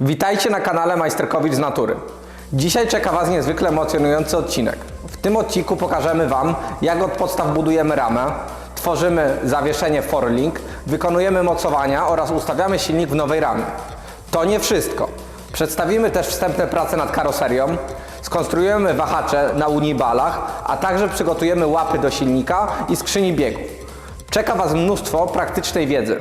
Witajcie na kanale Majsterkowicz z Natury. Dzisiaj czeka Was niezwykle emocjonujący odcinek. W tym odcinku pokażemy Wam, jak od podstaw budujemy ramę, tworzymy zawieszenie forlink, wykonujemy mocowania oraz ustawiamy silnik w nowej ramie. To nie wszystko. Przedstawimy też wstępne prace nad karoserią, skonstruujemy wahacze na unibalach, a także przygotujemy łapy do silnika i skrzyni biegów. Czeka Was mnóstwo praktycznej wiedzy.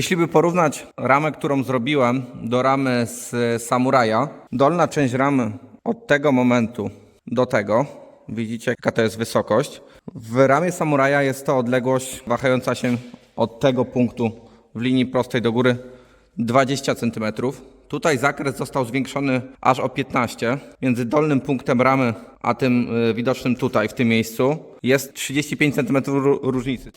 Jeśli by porównać ramę, którą zrobiłem do ramy z Samuraja, dolna część ramy od tego momentu do tego, widzicie jaka to jest wysokość. W ramie Samuraja jest to odległość wahająca się od tego punktu w linii prostej do góry 20 cm. Tutaj zakres został zwiększony aż o 15. Między dolnym punktem ramy a tym y, widocznym tutaj, w tym miejscu, jest 35 cm ró- różnicy.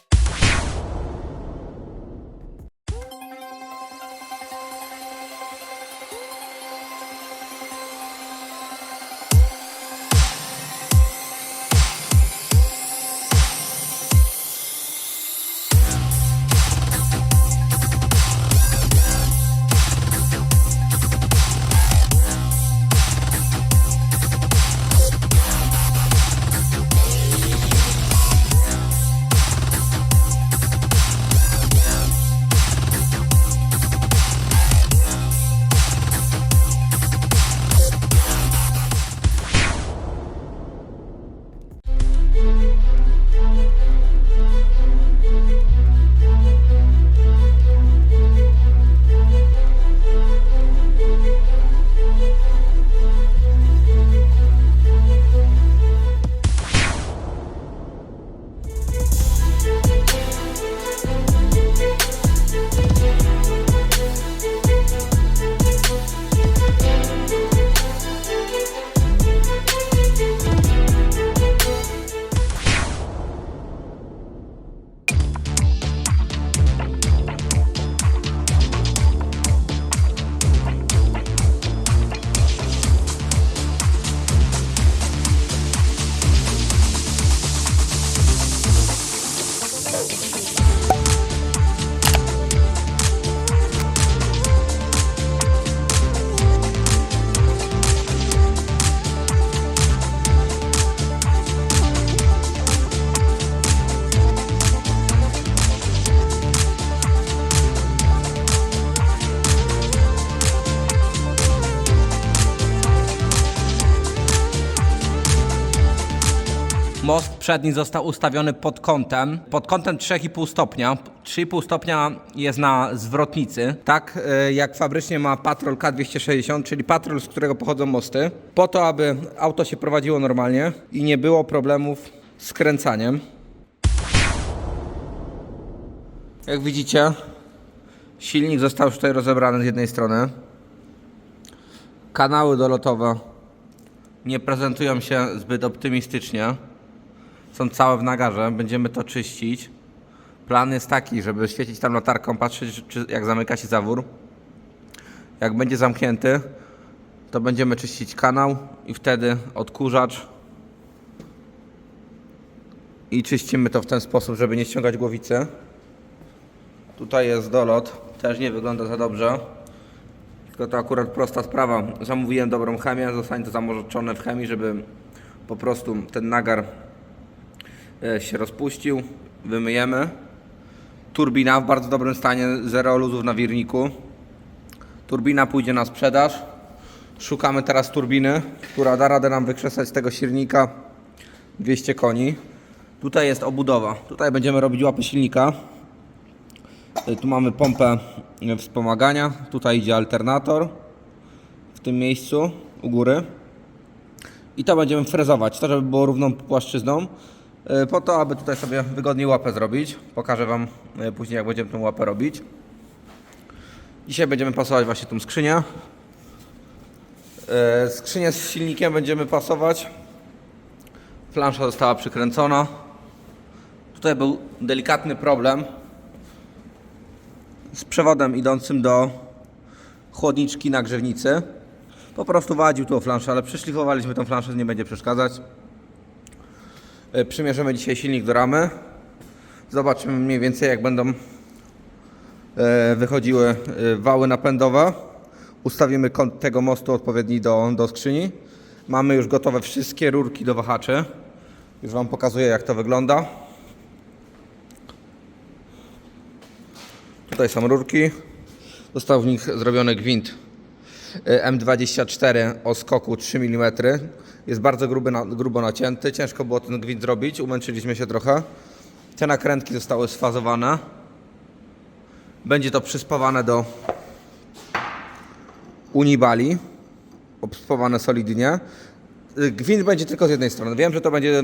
Przedni został ustawiony pod kątem, pod kątem 3,5 stopnia. 3,5 stopnia jest na zwrotnicy, tak e, jak fabrycznie ma Patrol K260, czyli patrol, z którego pochodzą mosty, po to, aby auto się prowadziło normalnie i nie było problemów z kręcaniem. Jak widzicie, silnik został już tutaj rozebrany z jednej strony. Kanały dolotowe nie prezentują się zbyt optymistycznie. Są całe w nagarze, będziemy to czyścić. Plan jest taki, żeby świecić tam latarką, patrzeć czy, jak zamyka się zawór. Jak będzie zamknięty, to będziemy czyścić kanał i wtedy odkurzacz. I czyścimy to w ten sposób, żeby nie ściągać głowicy. Tutaj jest dolot, też nie wygląda za dobrze. Tylko to akurat prosta sprawa. Zamówiłem dobrą chemię, zostanie to zamoczone w chemii, żeby po prostu ten nagar się rozpuścił. Wymyjemy. Turbina w bardzo dobrym stanie, zero luzów na wirniku. Turbina pójdzie na sprzedaż. Szukamy teraz turbiny, która da radę nam wykrzesać z tego silnika 200 koni. Tutaj jest obudowa. Tutaj będziemy robić łapy silnika. Y, Tu mamy pompę wspomagania. Tutaj idzie alternator w tym miejscu u góry. I to będziemy frezować, to żeby było równą płaszczyzną. Y, Po to, aby tutaj sobie wygodniej łapę zrobić. Pokażę Wam y, później, jak będziemy tą łapę robić. Dzisiaj będziemy pasować właśnie tą skrzynię. Y, Skrzynię z silnikiem będziemy pasować. Plansza została przykręcona. Tutaj był delikatny problem z przewodem idącym do chłodniczki na grzewnicy. Po prostu wadził tu o flanszę, ale przeszlifowaliśmy tą flanszę, nie będzie przeszkadzać. E, Przymierzymy dzisiaj silnik do ramy. Zobaczymy mniej więcej jak będą e, wychodziły e, wały napędowe. Ustawimy kąt tego mostu odpowiedni do, do skrzyni. Mamy już gotowe wszystkie rurki do wahaczy. Już Wam pokazuję jak to wygląda. Tutaj są rurki. Został w nich zrobiony gwint M24 o skoku 3 mm. Jest bardzo gruby grubo nacięty. Ciężko było ten gwint zrobić. Umęczyliśmy się trochę. Te nakrętki zostały sfazowane. Będzie to przyspawane do unibali. Obspawane solidnie. Y, Gwint będzie tylko z jednej strony. Wiem, że to będzie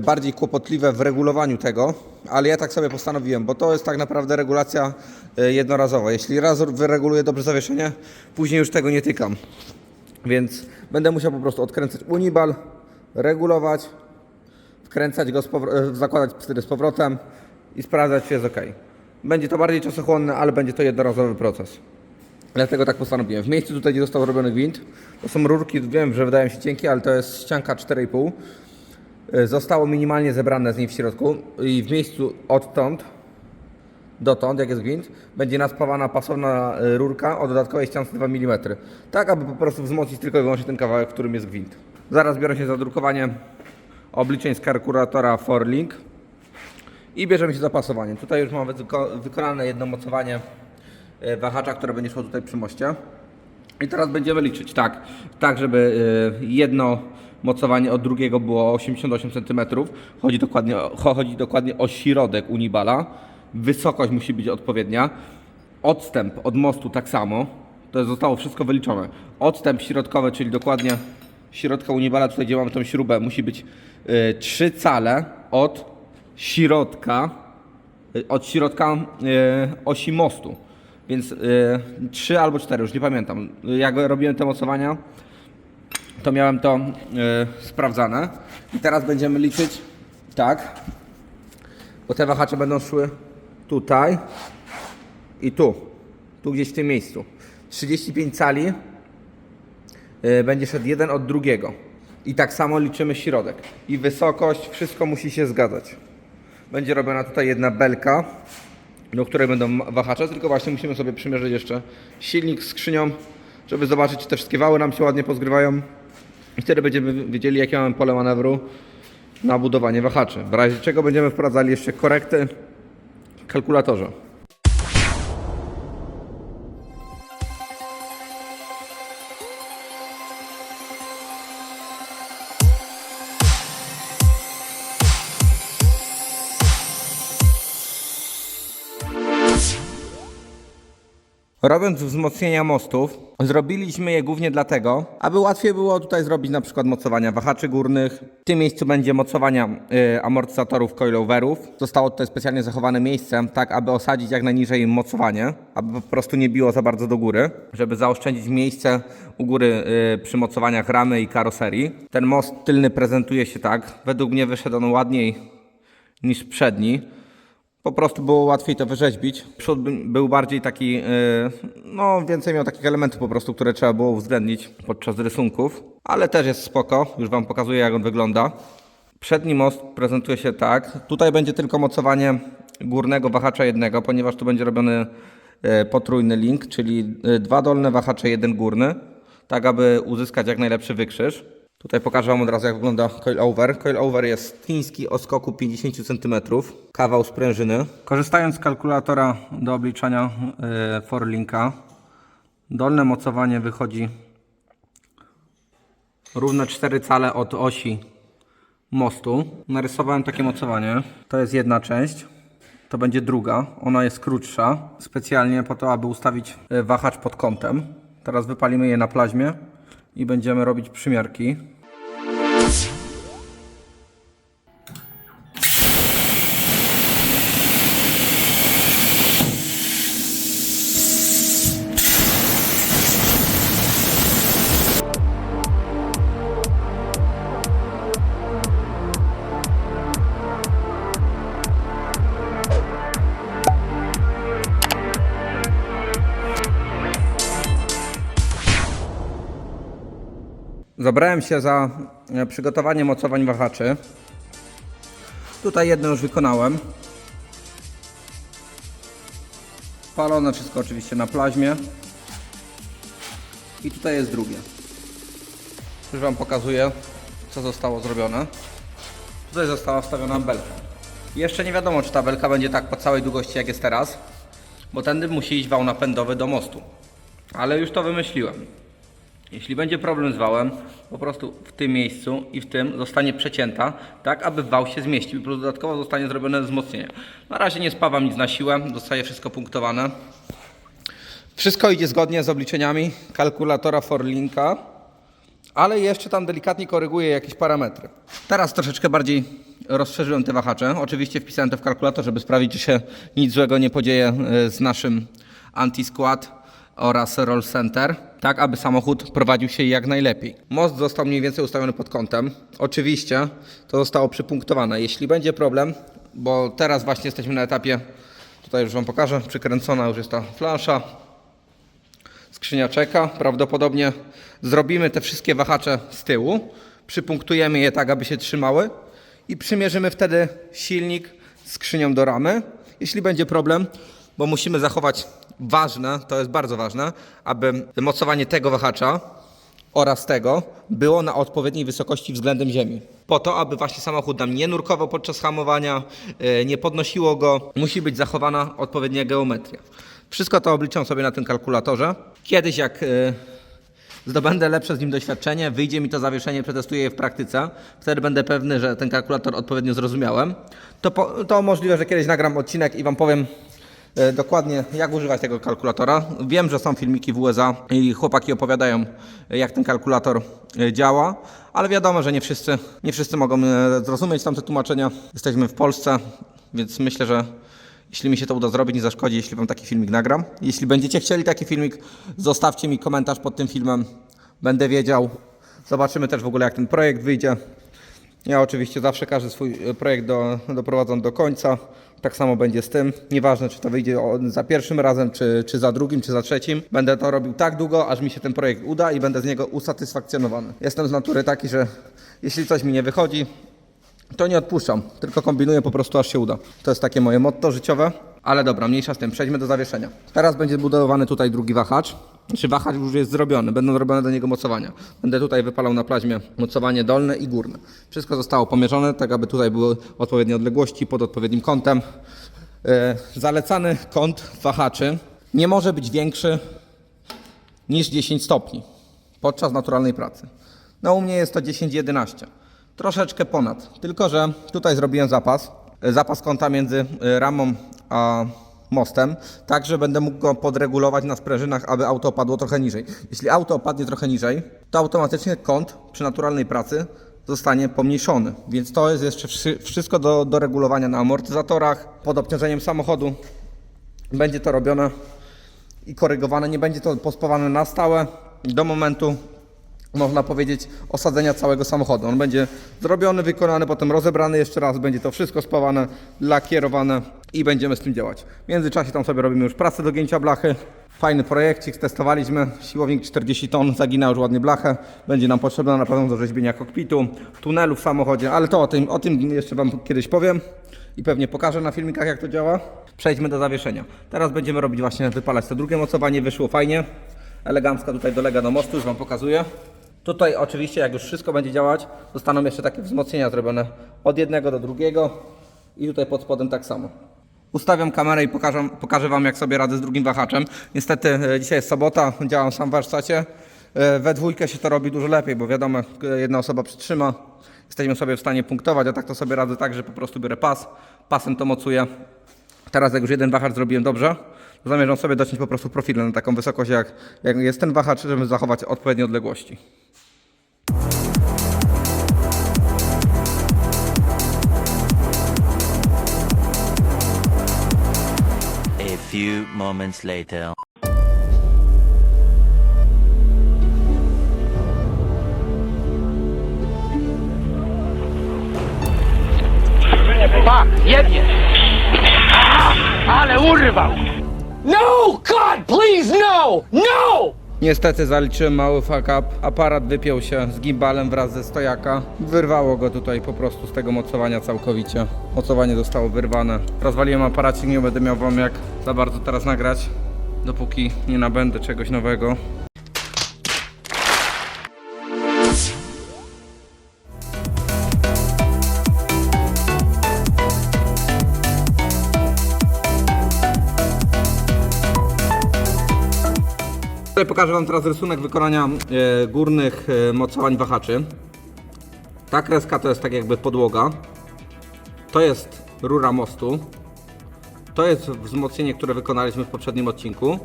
bardziej kłopotliwe w regulowaniu tego, ale ja tak sobie postanowiłem, bo to jest tak naprawdę regulacja y, jednorazowa. Jeśli raz wyreguluję dobrze zawieszenie, później już tego nie tykam. Więc będę musiał po prostu odkręcać unibal, regulować, wkręcać go, y, zakładać wtedy z powrotem i sprawdzać, czy jest ok. Będzie to bardziej czasochłonne, ale będzie to jednorazowy proces. Dlatego tak postanowiłem. W miejscu tutaj, gdzie został robiony gwint, to są rurki, wiem, że wydają się cienkie, ale to jest ścianka 4,5. Y, Zostało minimalnie zebrane z niej w środku i w miejscu odtąd dotąd, jak jest gwint, będzie naspawana pasowna y, rurka o dodatkowej ściance 2 mm. Tak, aby po prostu wzmocnić tylko i wyłącznie ten kawałek, w którym jest gwint. Zaraz biorę się za drukowanie obliczeń z kalkulatora Forlink i bierzemy się za pasowanie. Tutaj już mamy wyko- wykonane jedno mocowanie e, wahacza, które będzie szło tutaj przy moście. I teraz będziemy liczyć, tak, tak żeby e, jedno mocowanie od drugiego było 88 cm. Chodzi dokładnie, chodzi dokładnie o środek unibala. Wysokość musi być odpowiednia. Odstęp od mostu tak samo. To zostało wszystko wyliczone. Odstęp środkowy, czyli dokładnie środka unibala, tutaj gdzie mamy tą śrubę, musi być y, 3 cale od środka, y, od środka y, osi mostu. Więc y, 3 albo 4, już nie pamiętam. Jak robiłem te mocowania, to miałem to y, sprawdzane. I teraz będziemy liczyć tak, bo te wahacze będą szły tutaj i tu. Tu gdzieś w tym miejscu. 35 cali y, będzie szedł jeden od drugiego. I tak samo liczymy środek. I wysokość, wszystko musi się zgadzać. Będzie robiona tutaj jedna belka, do której będą wahacze, tylko właśnie musimy sobie przymierzyć jeszcze silnik z skrzynią, żeby zobaczyć, czy te wszystkie wały nam się ładnie pozgrywają. I wtedy będziemy wiedzieli, jakie mamy pole manewru na budowanie wahaczy. W razie czego będziemy wprowadzali jeszcze korekty w kalkulatorze. Robiąc wzmocnienia mostów, zrobiliśmy je głównie dlatego, aby łatwiej było tutaj zrobić na przykład mocowania wahaczy górnych. W tym miejscu będzie mocowania y, amortyzatorów coiloverów. Zostało tutaj specjalnie zachowane miejsce, tak aby osadzić jak najniżej mocowanie, aby po prostu nie biło za bardzo do góry, żeby zaoszczędzić miejsce u góry y, przy mocowaniach ramy i karoserii. Ten most tylny prezentuje się tak. Według mnie wyszedł on ładniej niż przedni. Po prostu było łatwiej to wyrzeźbić. Przód by- był bardziej taki, yy, no więcej miał takich elementów po prostu, które trzeba było uwzględnić podczas rysunków. Ale też jest spoko, już Wam pokazuję jak on wygląda. Przedni most prezentuje się tak. Tutaj będzie tylko mocowanie górnego wahacza jednego, ponieważ tu będzie robiony yy, potrójny link, czyli yy, dwa dolne wahacze, jeden górny, tak aby uzyskać jak najlepszy wykrzyż. Tutaj pokażę Wam od razu jak wygląda coilover. Coilover jest chiński o skoku 50 cm, kawał sprężyny. Korzystając z kalkulatora do obliczania yy, forlinka, dolne mocowanie wychodzi równe 4 cale od osi mostu. Narysowałem takie mocowanie. To jest jedna część. To będzie druga. Ona jest krótsza. Specjalnie po to, aby ustawić e, wahacz pod kątem. Teraz wypalimy je na plaźmie i będziemy robić przymiarki. Zabrałem się za e, przygotowanie mocowań wahaczy. Tutaj jedno już wykonałem. Palone wszystko oczywiście na plaźmie. I tutaj jest drugie. Już Wam pokazuję, co zostało zrobione. Tutaj została wstawiona belka. Jeszcze nie wiadomo, czy ta belka będzie tak po całej długości, jak jest teraz, bo tędy musi iść wał napędowy do mostu. Ale już to wymyśliłem. Jeśli będzie problem z wałem, po prostu w tym miejscu i w tym zostanie przecięta, tak aby wał się zmieścił. Plus dodatkowo zostanie zrobione wzmocnienie. Na razie nie spawam nic na siłę, zostaje wszystko punktowane. Wszystko idzie zgodnie z obliczeniami kalkulatora Forlinka, ale jeszcze tam delikatnie koryguję jakieś parametry. Teraz troszeczkę bardziej rozszerzyłem te wahacze. Oczywiście wpisałem to w kalkulator, żeby sprawdzić, czy się nic złego nie podzieje e, z naszym anti-skład oraz roll center, tak aby samochód prowadził się jak najlepiej. Most został mniej więcej ustawiony pod kątem. Oczywiście to zostało przypunktowane. Jeśli będzie problem, bo teraz właśnie jesteśmy na etapie, tutaj już Wam pokażę, przykręcona już jest ta flasza, skrzynia czeka. Prawdopodobnie zrobimy te wszystkie wahacze z tyłu, przypunktujemy je tak, aby się trzymały i przymierzymy wtedy silnik skrzynią do ramy. Jeśli będzie problem, bo musimy zachować ważne, to jest bardzo ważne, aby mocowanie tego wahacza oraz tego było na odpowiedniej wysokości względem ziemi. Po to, aby właśnie samochód nam nie nurkował podczas hamowania, yy, nie podnosiło go, musi być zachowana odpowiednia geometria. Wszystko to obliczam sobie na tym kalkulatorze. Kiedyś jak yy, zdobędę lepsze z nim doświadczenie, wyjdzie mi to zawieszenie, przetestuję je w praktyce, wtedy będę pewny, że ten kalkulator odpowiednio zrozumiałem. To, po, to możliwe, że kiedyś nagram odcinek i Wam powiem dokładnie, jak używać tego kalkulatora. Wiem, że są filmiki w USA i chłopaki opowiadają, e, jak ten kalkulator e, działa, ale wiadomo, że nie wszyscy, nie wszyscy mogą e, zrozumieć tamte tłumaczenia. Jesteśmy w Polsce, więc myślę, że jeśli mi się to uda zrobić, nie zaszkodzi, jeśli Wam taki filmik nagram. Jeśli będziecie chcieli taki filmik, zostawcie mi komentarz pod tym filmem. Będę wiedział. Zobaczymy też w ogóle, jak ten projekt wyjdzie. Ja oczywiście zawsze każdy swój e, projekt do, doprowadzam do końca. Tak samo będzie z tym. Nieważne, czy to wyjdzie za pierwszym razem, czy, czy za drugim, czy za trzecim. Będę to robił tak długo, aż mi się ten projekt uda i będę z niego usatysfakcjonowany. Jestem z natury taki, że jeśli coś mi nie wychodzi, to nie odpuszczam, tylko kombinuję po prostu aż się uda. To jest takie moje motto życiowe. Ale dobra, mniejsza z tym, przejdźmy do zawieszenia. Teraz będzie budowany tutaj drugi wahacz. Czy wahacz już jest zrobiony, będą robione do niego mocowania. Będę tutaj wypalał na plaźmie mocowanie dolne i górne. Wszystko zostało pomierzone, tak aby tutaj były odpowiednie odległości pod odpowiednim kątem. E, zalecany kąt wahaczy nie może być większy niż 10 stopni podczas naturalnej pracy. No u mnie jest to 10-11. Troszeczkę ponad. Tylko, że tutaj zrobiłem zapas. E, Zapas kąta między e, ramą a mostem, tak że będę mógł go podregulować na sprężynach, aby auto opadło trochę niżej. Jeśli auto opadnie trochę niżej, to automatycznie kąt przy naturalnej pracy zostanie pomniejszony. Więc to jest jeszcze wszy- wszystko do, do regulowania na amortyzatorach, pod obciążeniem samochodu. Będzie to robione i korygowane. Nie będzie to pospawane na stałe do momentu, można powiedzieć, osadzenia całego samochodu. On będzie zrobiony, wykonany, potem rozebrany jeszcze raz, będzie to wszystko spawane, lakierowane i będziemy z tym działać. W międzyczasie tam sobie robimy już pracę do gięcia blachy. Fajny projekcik, testowaliśmy. Siłownik 40 ton, zagina już ładnie blachę. Będzie nam potrzebna na pewno do rzeźbienia kokpitu, tunelu w samochodzie, ale to o tym, o tym jeszcze Wam kiedyś powiem i pewnie pokażę na filmikach jak to działa. Przejdźmy do zawieszenia. Teraz będziemy robić właśnie wypalać to drugie mocowanie, wyszło fajnie. Elegancka tutaj dolega do mostu, już Wam pokazuję. Tutaj oczywiście jak już wszystko będzie działać, zostaną jeszcze takie wzmocnienia zrobione od jednego do drugiego i tutaj pod spodem tak samo. Ustawiam kamerę i pokażę, pokażę Wam jak sobie radzę z drugim wahaczem. Niestety e, dzisiaj jest sobota, działam sam w warsztacie. E, We dwójkę się to robi dużo lepiej, bo wiadomo, e, jedna osoba przytrzyma, jesteśmy sobie w stanie punktować, a tak to sobie radzę tak, że po prostu biorę pas, pasem to mocuję. Teraz jak już jeden wahacz zrobiłem dobrze, to zamierzam sobie dociąć po prostu profilem na taką wysokość jak, jak jest ten wahacz, żeby zachować odpowiednie odległości. Moments later. Pa, jednie! Ale urwał! No! God, please, no! No! Niestety zaliczyłem mały fuck up. Aparat wypiął się z gimbalem wraz ze stojaka. Wyrwało go tutaj po prostu z tego mocowania całkowicie. Mocowanie zostało wyrwane. Rozwaliłem aparacik, nie będę miał wam jak za bardzo teraz nagrać. Dopóki nie nabędę czegoś nowego. Tutaj pokażę Wam teraz rysunek wykonania e, górnych e, mocowań wahaczy. Ta kreska to jest tak jakby podłoga. To jest rura mostu. To jest wzmocnienie, które wykonaliśmy w poprzednim odcinku.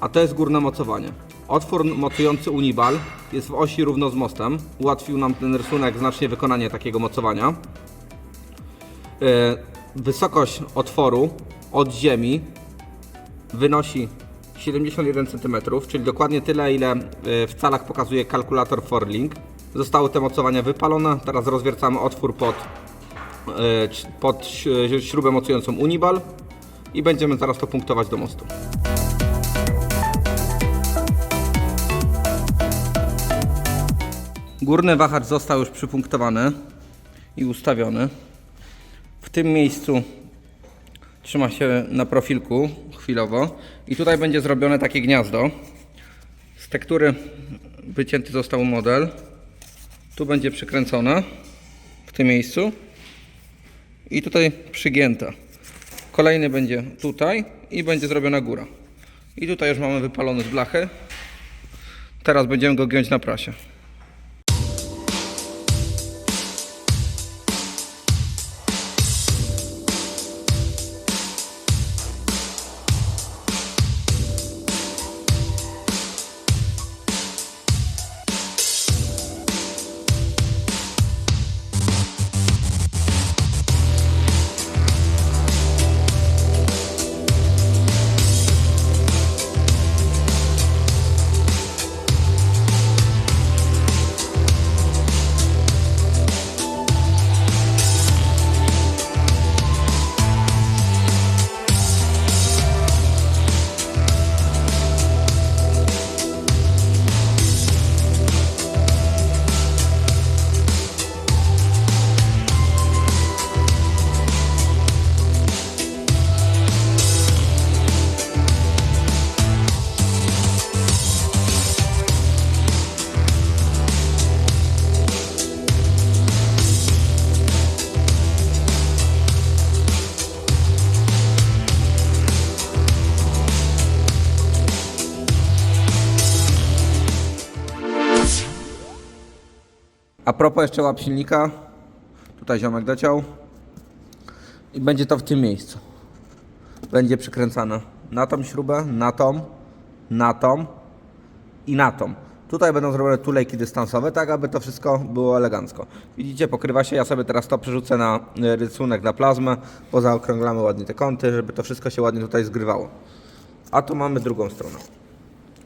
A to jest górne mocowanie. Otwór mocujący unibal jest w osi równo z mostem. Ułatwił nam ten rysunek znacznie wykonanie takiego mocowania. E, Wysokość otworu od ziemi wynosi 71 cm, czyli dokładnie tyle, ile y, w calach pokazuje kalkulator Forlink. Zostały te mocowania wypalone, teraz rozwiercamy otwór pod, c- pod ś- śrubę mocującą Unibal i będziemy zaraz to punktować do mostu. Górny wahacz został już przypunktowany i ustawiony. W tym miejscu trzyma się na profilku chwilowo i tutaj będzie zrobione takie gniazdo. Z tektury wycięty został model. Tu będzie przykręcone w tym miejscu i tutaj przygięta. Kolejny będzie tutaj i będzie zrobiona góra. I tutaj już mamy wypalony z blachy. Teraz będziemy go giąć na prasie. Propos jeszcze łap silnika. Tutaj ziomek dociął. I będzie to w tym miejscu. będzie przykręcane na tą śrubę, na tą, na tą i na tą. Tutaj będą zrobione tulejki dystansowe, tak aby to wszystko było elegancko. Widzicie, pokrywa się. Ja sobie teraz to przerzucę na e, rysunek na plazmę, bo zaokrąglamy ładnie te kąty, żeby to wszystko się ładnie tutaj zgrywało. A tu mamy drugą stronę.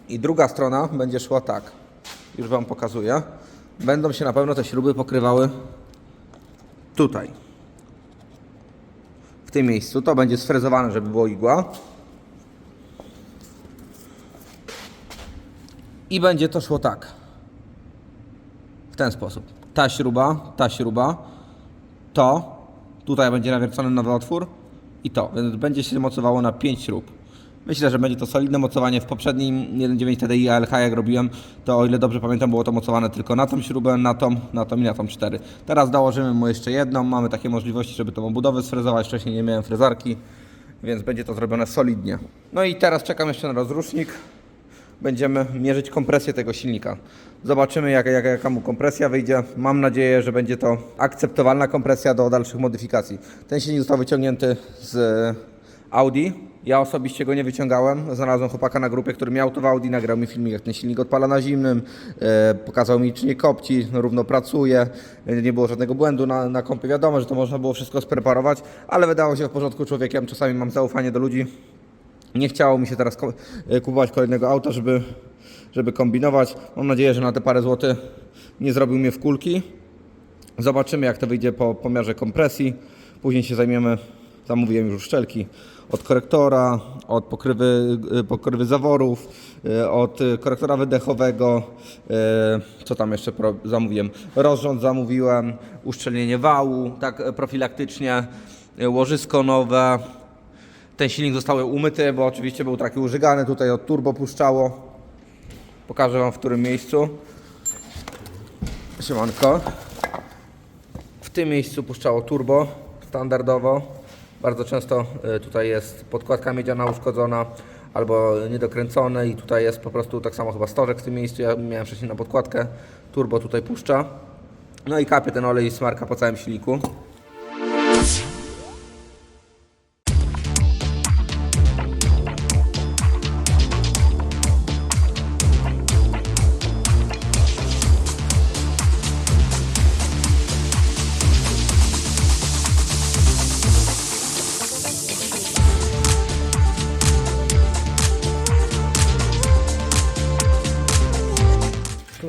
I druga strona będzie szła tak. Już Wam pokazuję. Będą się na pewno te śruby pokrywały tutaj. W tym miejscu. To będzie sfrezowane, żeby było igła. I będzie to szło tak. W ten sposób. Ta śruba, ta śruba, to, tutaj będzie nawiercony nowy otwór i to, więc będzie się mocowało na 5 śrub. Myślę, że będzie to solidne mocowanie. W poprzednim 1.9 TDI ALH jak robiłem, to o ile dobrze pamiętam, było to mocowane tylko na tą śrubę, na tą, na tą i na tą 4. Teraz dołożymy mu jeszcze jedną. Mamy takie możliwości, żeby tą obudowę sfrezować. Wcześniej nie miałem frezarki, więc będzie to zrobione solidnie. No i teraz czekam jeszcze na rozrusznik będziemy mierzyć kompresję tego silnika. Zobaczymy, jaka, jaka, jaka mu kompresja wyjdzie. Mam nadzieję, że będzie to akceptowalna kompresja do dalszych modyfikacji. Ten silnik został wyciągnięty z Audi. Ja osobiście go nie wyciągałem. Znalazłem chłopaka na grupie, który miał to w Audi, nagrał mi filmik, jak ten silnik odpala na zimnym. E, pokazał mi, czy nie kopci, no, równo pracuje. Nie było żadnego błędu na, na kompie. Wiadomo, że to można było wszystko spreparować, ale wydało się w porządku człowiekiem. Czasami mam zaufanie do ludzi. Nie chciało mi się teraz e, kupować kolejnego auta, żeby, żeby kombinować. Mam nadzieję, że na te parę złotych nie zrobił mnie w kulki. Zobaczymy, jak to wyjdzie po pomiarze kompresji. Później się zajmiemy, zamówiłem już szczelki od korektora, od pokrywy, e, pokrywy zaworów, e, od korektora wydechowego. e, Co tam jeszcze zamówiłem? Rozrząd zamówiłem, uszczelnienie wału, tak e, profilaktycznie, łożysko nowe. Ten silnik został umyty, bo oczywiście był taki użygany, tutaj od turbo puszczało. Pokażę Wam w którym miejscu. Siemanko. W tym miejscu puszczało turbo standardowo. Bardzo często y, tutaj jest podkładka miedziana uszkodzona albo niedokręcone i tutaj jest po prostu tak samo chyba stożek w tym miejscu. Ja miałem wcześniej na podkładkę. Turbo tutaj puszcza. No i kapie ten olej i smarka po całym silniku.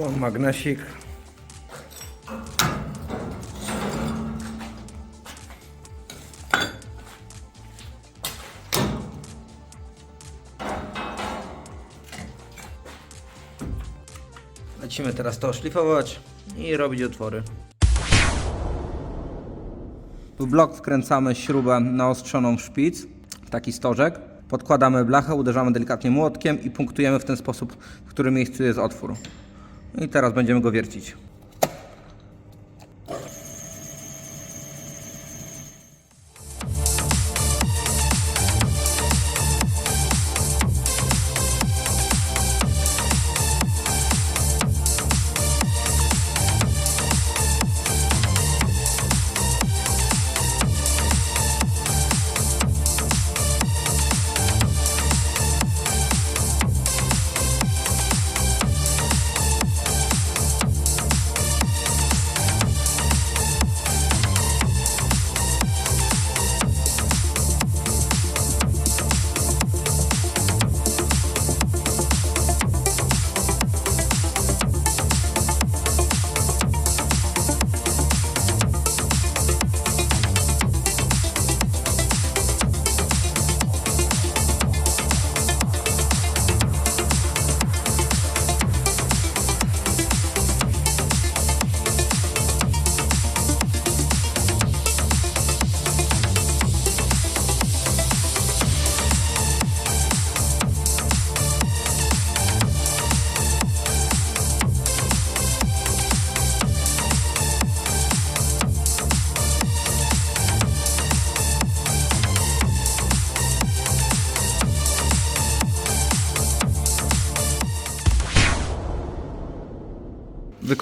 Mam magnesik. Lecimy teraz to szlifować i robić otwory. W blok wkręcamy śrubę naostrzoną w szpic, w taki stożek. Podkładamy blachę, uderzamy delikatnie młotkiem i punktujemy w ten sposób, w którym miejscu jest otwór. I teraz będziemy go wiercić.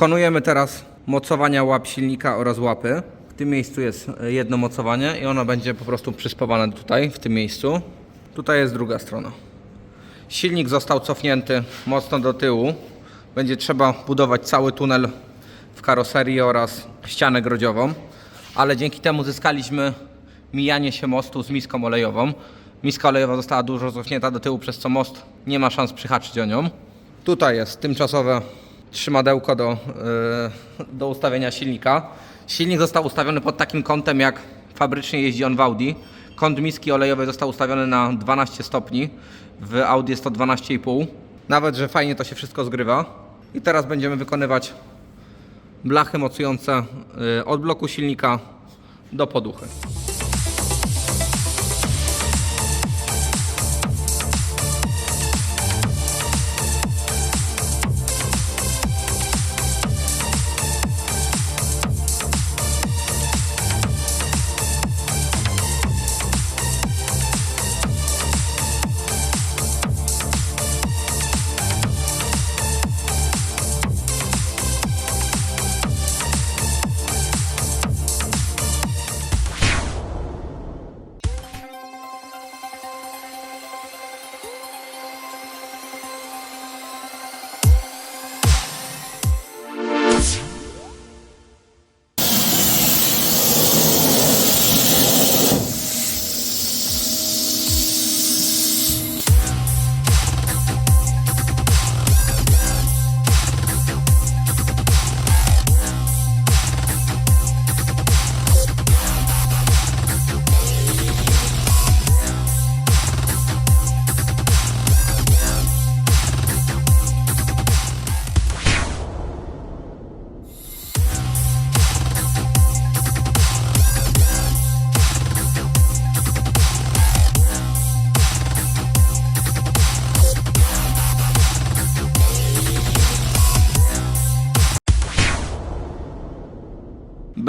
Wykonujemy teraz mocowania łap silnika oraz łapy. W tym miejscu jest e, jedno mocowanie i ono będzie po prostu przyspawane tutaj, w tym miejscu. Tutaj jest druga strona. Silnik został cofnięty mocno do tyłu. Będzie trzeba budować cały tunel w karoserii oraz ścianę grodziową, ale dzięki temu zyskaliśmy mijanie się mostu z miską olejową. Miska olejowa została dużo cofnięta do tyłu, przez co most nie ma szans przyhaczyć o nią. Tutaj jest tymczasowe trzymadełko do, yy, do ustawienia silnika. Silnik został ustawiony pod takim kątem, jak fabrycznie jeździ on w Audi. Kąt miski olejowej został ustawiony na 12 stopni. W Audi jest to 12,5. Nawet, że fajnie to się wszystko zgrywa. I teraz będziemy wykonywać blachy mocujące yy, od bloku silnika do poduchy.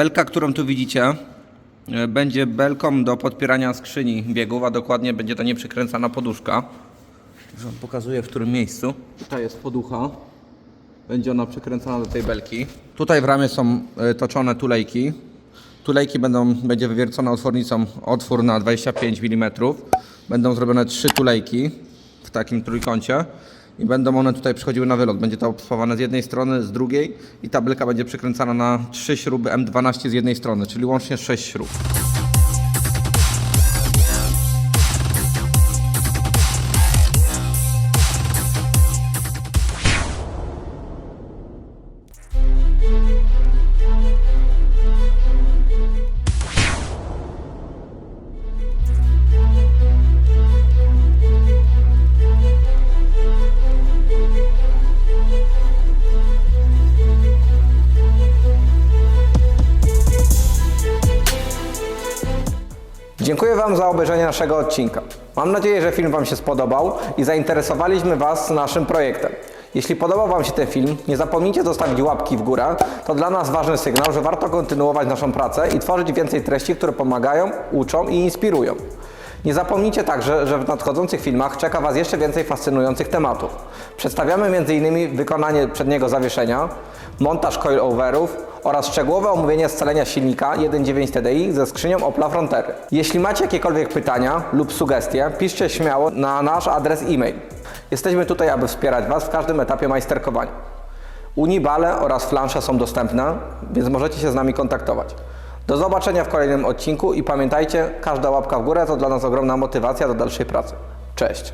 Belka, którą tu widzicie, e, będzie belką do podpierania skrzyni biegów, a dokładnie będzie to nieprzykręcana poduszka. Wam pokazuję w którym miejscu. Tutaj jest poducha. Będzie ona przykręcona do tej belki. Tutaj w ramie są e, toczone tulejki. Tulejki będą, będzie wywiercona otwornicą otwór na 25 mm. Będą zrobione trzy tulejki w takim trójkącie i będą one tutaj przychodziły na wylot. Będzie to obspawane z jednej strony, z drugiej i ta belka będzie przykręcana na trzy śruby M12 z jednej strony, czyli łącznie sześć śrub. Dziękuję Wam za obejrzenie naszego odcinka. Mam nadzieję, że film Wam się spodobał i zainteresowaliśmy Was naszym projektem. Jeśli podobał Wam się ten film, nie zapomnijcie zostawić łapki w górę. To dla nas ważny sygnał, że warto kontynuować naszą pracę i tworzyć więcej treści, które pomagają, uczą i inspirują. Nie zapomnijcie także, że w nadchodzących filmach czeka Was jeszcze więcej fascynujących tematów. Przedstawiamy m.in. wykonanie przedniego zawieszenia, montaż coiloverów oraz szczegółowe omówienie scalenia silnika 1.9 TDI ze skrzynią Opla Frontery. Jeśli macie jakiekolwiek pytania lub sugestie, piszcie śmiało na nasz adres e-mail. Jesteśmy tutaj, aby wspierać Was w każdym etapie majsterkowania. Unibale oraz flansze są dostępne, więc możecie się z nami kontaktować. Do zobaczenia w kolejnym odcinku i pamiętajcie, każda łapka w górę to dla nas ogromna motywacja do dalszej pracy. Cześć!